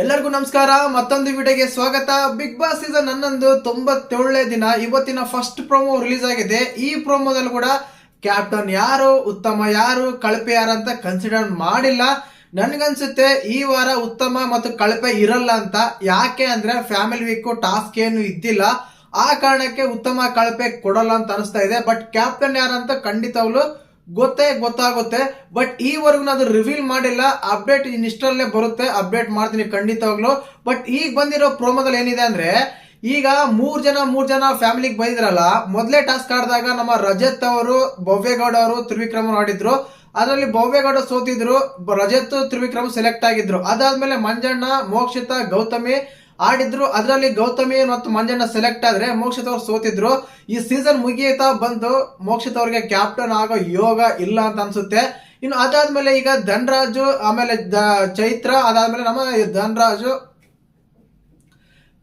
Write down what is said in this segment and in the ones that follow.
ಎಲ್ಲರಿಗೂ ನಮಸ್ಕಾರ. ಮತ್ತೊಂದು ವಿಡಿಯೋಗೆ ಸ್ವಾಗತ. ಬಿಗ್ ಬಾಸ್ ಸೀಸನ್ ಹನ್ನೊಂದು, ತೊಂಬತ್ತೇಳನೇ ದಿನ. ಇವತ್ತಿನ ಫಸ್ಟ್ ಪ್ರೋಮೋ ರಿಲೀಸ್ ಆಗಿದೆ. ಈ ಪ್ರೋಮೋದಲ್ಲಿ ಕೂಡ ಕ್ಯಾಪ್ಟನ್ ಯಾರು, ಉತ್ತಮ ಯಾರು, ಕಳಪೆ ಯಾರು ಅಂತ ಕನ್ಸಿಡರ್ ಮಾಡಿಲ್ಲ. ನನ್ಗನ್ಸುತ್ತೆ, ಈ ವಾರ ಉತ್ತಮ ಮತ್ತು ಕಳಪೆ ಇರಲ್ಲ ಅಂತ. ಯಾಕೆ ಅಂದ್ರೆ ಫ್ಯಾಮಿಲಿ ವೀಕ್ ಟಾಸ್ಕ್ ಏನು ಇದ್ದಿಲ್ಲ. ಆ ಕಾರಣಕ್ಕೆ ಉತ್ತಮ, ಕಳಪೆ ಕೊಡಲ್ಲ ಅಂತ ಅನಿಸ್ತಾ ಇದೆ. ಬಟ್ ಕ್ಯಾಪ್ಟನ್ ಯಾರಂತ ಖಂಡಿತವ್ಲು ಗೊತ್ತೇ ಗೊತ್ತಾಗುತ್ತೆ ಬಟ್ ಈವರೆಗೂ ಅದು ರಿವೀಲ್ ಮಾಡಿಲ್ಲ. ಅಪ್ಡೇಟ್ ಇನ್ನಿಷ್ಟರಲ್ಲೇ ಬರುತ್ತೆ ಅಪ್ಡೇಟ್ ಮಾಡ್ತೀನಿ ಖಂಡಿತವಾಗ್ಲು. ಬಟ್ ಈಗ ಬಂದಿರೋ ಪ್ರೋಮೋದಲ್ಲಿ ಏನಿದೆ ಅಂದ್ರೆ, ಈಗ ಮೂರ್ ಜನ ಮೂರ್ ಜನ ಫ್ಯಾಮಿಲಿಗೆ ಬಂದಿದ್ರಲ್ಲ, ಮೊದಲೇ ಟಾಸ್ಕ್ ಆಡಿದಾಗ ನಮ್ಮ ರಜತ್ ಅವರು, ಭವ್ಯಗೌಡ ಅವರು ತ್ರಿವಿಕ್ರಮ್ ಆಡಿದ್ರು. ಅದರಲ್ಲಿ ಭವ್ಯಗೌಡ ಸೋತಿದ್ರು, ರಜತ್ ತ್ರಿವಿಕ್ರಮ್ ಸೆಲೆಕ್ಟ್ ಆಗಿದ್ರು. ಅದಾದ್ಮೇಲೆ ಮಂಜಣ್ಣ, ಮೋಕ್ಷಿತ, ಗೌತಮಿ ಆಡಿದ್ರು, ಅದರಲ್ಲಿ ಗೌತಮಿ ಮತ್ತು ಮಂಜಣ್ಣ ಸೆಲೆಕ್ಟ್ ಆದ್ರೆ ಮೋಕ್ಷಿತ್ ಅವ್ರು ಸೋತಿದ್ರು. ಈ ಸೀಸನ್ ಮುಗಿಯುತ್ತಾ ಬಂದು ಮೋಕ್ಷಿತ್ ಅವ್ರಿಗೆ ಕ್ಯಾಪ್ಟನ್ ಆಗೋ ಯೋಗ ಇಲ್ಲ ಅಂತ ಅನ್ಸುತ್ತೆ. ಇನ್ನು ಅದಾದ್ಮೇಲೆ ಈಗ ಧನ್ರಾಜು, ಆಮೇಲೆ ಚೈತ್ರ, ಅದಾದ್ಮೇಲೆ ನಮ್ಮ ಧನ್ರಾಜು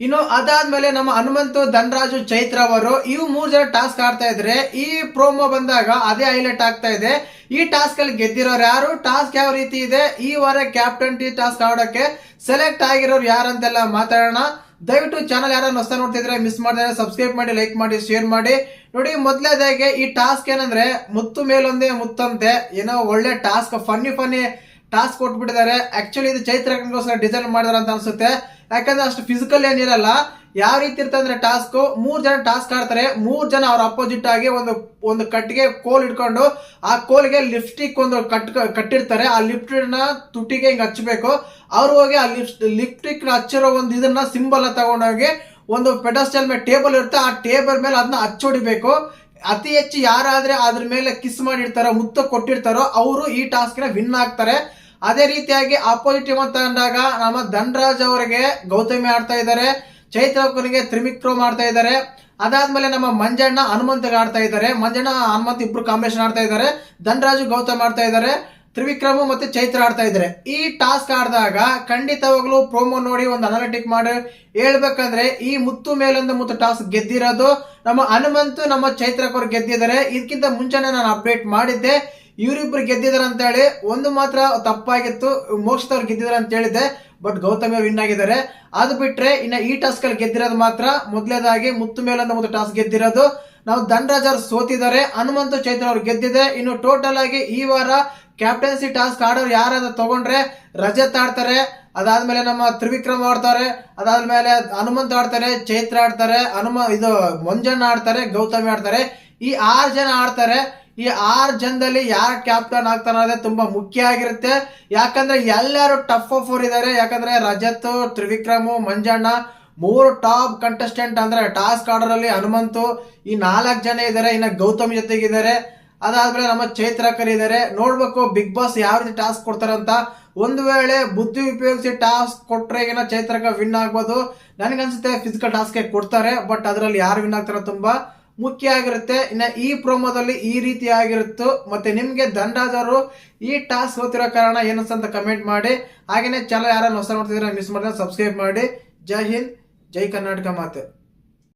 ಇನ್ನು ಅದಾದ್ಮೇಲೆ ನಮ್ಮ ಹನುಮಂತು ಧನರಾಜು ಚೈತ್ರ ಅವರು, ಇವು ಮೂರು ಜನ ಟಾಸ್ಕ್ ಆಡ್ತಾ ಇದ್ರೆ, ಈ ಪ್ರೋಮೋ ಬಂದಾಗ ಅದೇ ಹೈಲೈಟ್ ಆಗ್ತಾ ಇದೆ. ಈ ಟಾಸ್ಕ್ ಅಲ್ಲಿ ಗೆದ್ದಿರೋರು ಯಾರು? ಟಾಸ್ಕ್ ಯಾವ ರೀತಿ ಇದೆ? ಈ ವಾರ ಕ್ಯಾಪ್ಟನ್ ಟಿ ಟಾಸ್ಕ್ ಆಡೋಕೆ ಸೆಲೆಕ್ಟ್ ಆಗಿರೋರು ಯಾರಂತೆಲ್ಲ ಮಾತಾಡೋಣ. ದಯವಿಟ್ಟು ಚಾನಲ್ ಯಾರು ಹೊಸ ನೋಡ್ತಿದ್ರೆ ಮಿಸ್ ಮಾಡಿದ್ರೆ ಸಬ್ಸ್ಕ್ರೈಬ್ ಮಾಡಿ, ಲೈಕ್ ಮಾಡಿ, ಶೇರ್ ಮಾಡಿ. ನೋಡಿ ಮೊದಲೇದಾಗೆ ಈ ಟಾಸ್ಕ್ ಏನಂದ್ರೆ ಮುತ್ತು ಮೇಲೊಂದೇ ಮುತ್ತಂತೆ ಏನೋ ಒಳ್ಳೆ ಟಾಸ್ಕ್, ಫನ್ನಿ ಫನ್ನಿ ಟಾಸ್ಕ್ ಕೊಟ್ಬಿಟ್ಟಿದ್ದಾರೆ. ಆಕ್ಚುಲಿ ಇದು ಚೈತ್ರಗೋಸ್ಕರ ಡಿಸೈನ್ ಮಾಡಿದಾರೆ ಅಂತ ಅನ್ಸುತ್ತೆ. ಯಾಕಂದ್ರೆ ಅಷ್ಟು ಫಿಸಿಕಲ್ ಏನಿರಲ್ಲ ಯಾವ ರೀತಿ ಇರ್ತಂದ್ರೆ ಟಾಸ್ಕ್ ಮೂರ್ ಜನ ಟಾಸ್ಕ್ ಆಡ್ತಾರೆ. ಮೂರ್ ಜನ ಅವ್ರ ಅಪೋಸಿಟ್ ಆಗಿ ಒಂದು ಒಂದು ಕಟ್ಟಿಗೆ ಕೋಲ್ ಇಟ್ಕೊಂಡು ಆ ಕೋಲ್ಗೆ ಲಿಪ್ಸ್ಟಿಕ್ ಒಂದು ಕಟ್, ಕಟ್ಟಿರ್ತಾರೆ. ಆ ಲಿಪ್ಸ್ಟಿಕ್ನ ತುಟಿಗೆ ಹಿಂಗ್ ಹಚ್ಚಬೇಕು ಅವ್ರು ಹೋಗಿ ಆ ಲಿಪ್ಸ್ಟಿಕ್ ಹಚ್ಚಿರೋ ಒಂದು ಇದನ್ನ ಸಿಂಬಲ್ ತಗೊಂಡೋಗಿ ಒಂದು ಪೆಡಸ್ಟಲ್ ಮೇಲೆ ಟೇಬಲ್ ಇರುತ್ತೆ. ಆ ಟೇಬಲ್ ಮೇಲೆ ಅದನ್ನ ಹಚ್ಚೊಡಿಬೇಕು ಅತಿ ಹೆಚ್ಚು ಯಾರಾದ್ರೆ ಅದ್ರ ಮೇಲೆ ಕಿಸ್ ಮಾಡಿರ್ತಾರೋ, ಮುತ್ತ ಕೊಟ್ಟಿರ್ತಾರೋ, ಅವರು ಈ ಟಾಸ್ಕ್ನ ವಿನ್ ಆಗ್ತಾರೆ. ಅದೇ ರೀತಿಯಾಗಿ ಅಪೋಸಿಟ್ ಅಂತ ಅಂದಾಗ ನಮ್ಮ ಧನ್ರಾಜ್ ಅವರಿಗೆ ಗೌತಮಿ ಆಡ್ತಾ ಇದ್ದಾರೆ ಚೈತ್ರಕ್ಕನಿಗೆ ತ್ರಿಮಿಕ್ರೋ ಮಾಡ್ತಾ ಇದ್ದಾರೆ. ಅದಾದ್ಮೇಲೆ ನಮ್ಮ ಮಂಜಣ್ಣ ಹನುಮಂತಗೆ ಆಡ್ತಾ ಇದ್ದಾರೆ. ಮಂಜಣ್ಣ, ಹನುಮಂತ್ ಇಬ್ರು ಕಾಂಬಿನೇಷನ್ ಆಡ್ತಾ ಇದ್ದಾರೆ. ಧನ್ರಾಜು, ಗೌತಮ್ ಆಡ್ತಾ ಇದ್ದಾರೆ. ತ್ರಿವಿಕ್ರಮ ಮತ್ತೆ ಚೈತ್ರ ಆಡ್ತಾ ಇದ್ದಾರೆ. ಈ ಟಾಸ್ಕ್ ಆಡಿದಾಗ ಖಂಡಿತವಾಗ್ಲೂ ಪ್ರೋಮೋ ನೋಡಿ ಒಂದು ಅನಾಲಿಟಿಕ್ ಮಾಡಿ ಹೇಳ್ಬೇಕಂದ್ರೆ ಈ ಮುತ್ತು ಮೇಲೊಂದು ಮುತ್ತು ಟಾಸ್ಕ್ ಗೆದ್ದಿರೋದು ನಮ್ಮ ಹನುಮಂತು, ನಮ್ಮ ಚೈತ್ರಕ್ಕವ್ರು ಗೆದ್ದಿದ್ದಾರೆ. ಇದಕ್ಕಿಂತ ಮುಂಚೆನೆ ನಾನು ಅಪ್ಡೇಟ್ ಮಾಡಿದ್ದೆ. ಇವರಿಬ್ರು ಗೆದ್ದಿದ್ದಾರೆ ಅಂತ ಹೇಳಿ ಒಂದು ಮಾತ್ರ ತಪ್ಪಾಗಿತ್ತು, ಮೋಕ್ಷದವ್ರು ಗೆದ್ದಿದ್ದಾರೆ ಅಂತ ಹೇಳಿದ್ದೆ, ಬಟ್ ಗೌತಮಿ ವಿನ್ ಆಗಿದ್ದಾರೆ. ಅದು ಬಿಟ್ರೆ ಇನ್ನ ಈ ಟಾಸ್ಕ್ ಅಲ್ಲಿ ಗೆದ್ದಿರೋದು ಮಾತ್ರ, ಮೊದಲೇದಾಗಿ ಮುತ್ತು ಮೇಲಂತ ಒಂದು ಟಾಸ್ಕ್ ಗೆದ್ದಿರೋದು. ನಾವು ಧನರಾಜ್ ಅವ್ರು ಸೋತಿದ್ದಾರೆ, ಹನುಮಂತು ಚೈತ್ರ ಅವ್ರು ಗೆದ್ದಿದೆ. ಇನ್ನು ಟೋಟಲ್ ಆಗಿ ಈ ವಾರ ಕ್ಯಾಪ್ಟನ್ಸಿ ಟಾಸ್ಕ್ ಆಡೋರು ಯಾರಾದ್ರೂ ತಗೊಂಡ್ರೆ ರಜತ್ ಆಡ್ತಾರೆ, ಅದಾದ್ಮೇಲೆ ನಮ್ಮ ತ್ರಿವಿಕ್ರಮ್ ಆಡ್ತಾರೆ, ಅದಾದ್ಮೇಲೆ ಹನುಮಂತ್ ಆಡ್ತಾರೆ, ಚೈತ್ರ ಆಡ್ತಾರೆ, ಹನುಮ ಇದು ಮಂಜಣ್ಣ ಆಡ್ತಾರೆ, ಗೌತಮಿ ಆಡ್ತಾರೆ. ಈ ಆರು ಜನ ಆಡ್ತಾರೆ. ಈ ಆರು ಜನದಲ್ಲಿ ಯಾರು ಕ್ಯಾಪ್ಟನ್ ಆಗ್ತಾನೆ ಅನ್ನೋದೇ ತುಂಬಾ ಮುಖ್ಯ ಆಗಿರುತ್ತೆ. ಯಾಕಂದ್ರೆ ಎಲ್ಲರೂ ಟಫ್ ಫೋರ್ ಇದ್ದಾರೆ ಯಾಕಂದ್ರೆ ರಜತ್, ತ್ರಿವಿಕ್ರಮು, ಮಂಜಣ್ಣ ಮೂರು ಟಾಪ್ ಕಂಟೆಸ್ಟೆಂಟ್ ಅಂದ್ರೆ ಟಾಸ್ಕ್ ಆರ್ಡರ್ ಅಲ್ಲಿ ಹನುಮಂತು, ಈ ನಾಲ್ಕು ಜನ ಇದ್ದಾರೆ ಇನ್ನ ಗೌತಮ್ ಜೊತೆಗಿದ್ದಾರೆ ಅದಾದ್ಮೇಲೆ ನಮ್ಮ ಚೈತ್ರ ಇದ್ದಾರೆ ನೋಡ್ಬೇಕು ಬಿಗ್ ಬಾಸ್ ಯಾವ ರೀತಿ ಟಾಸ್ಕ್ ಕೊಡ್ತಾರೆ ಅಂತ. ಒಂದು ವೇಳೆ ಬುದ್ಧಿ ಉಪಯೋಗಿಸಿ ಟಾಸ್ಕ್ ಕೊಟ್ರೆ ಈಗಿನ ಚೈತ್ರಕ ವಿನ್ ಆಗ್ಬೋದು. ನನಗನ್ಸುತ್ತೆ ಫಿಸಿಕಲ್ ಟಾಸ್ಕ್ ಕೊಡ್ತಾರೆ ಬಟ್ ಅದರಲ್ಲಿ ಯಾರು ವಿನ್ ಆಗ್ತಾರೆ ತುಂಬಾ ಮುಖ್ಯ ಆಗಿರುತ್ತೆ. ಇನ್ನು ಈ ಪ್ರೋಮೋದಲ್ಲಿ ಈ ರೀತಿ ಆಗಿರುತ್ತೋ. ಮತ್ತು ನಿಮಗೆ ದಂಡಾದವರು ಈ ಟಾಸ್ಕ್ ಹೋಗ್ತಿರೋ ಕಾರಣ ಅಂತ ಕಮೆಂಟ್ ಮಾಡಿ. ಹಾಗೆಯೇ ಚಾನಲ್ ಯಾರನ್ನ ಹೊಸ ನೋಡ್ತಿದ್ರೆ ಮಿಸ್ ಮಾಡಿದ್ರೆ ಸಬ್ಸ್ಕ್ರೈಬ್ ಮಾಡಿ. ಜೈ ಹಿಂದ್, ಜೈ ಕರ್ನಾಟಕ ಮಾತೆ.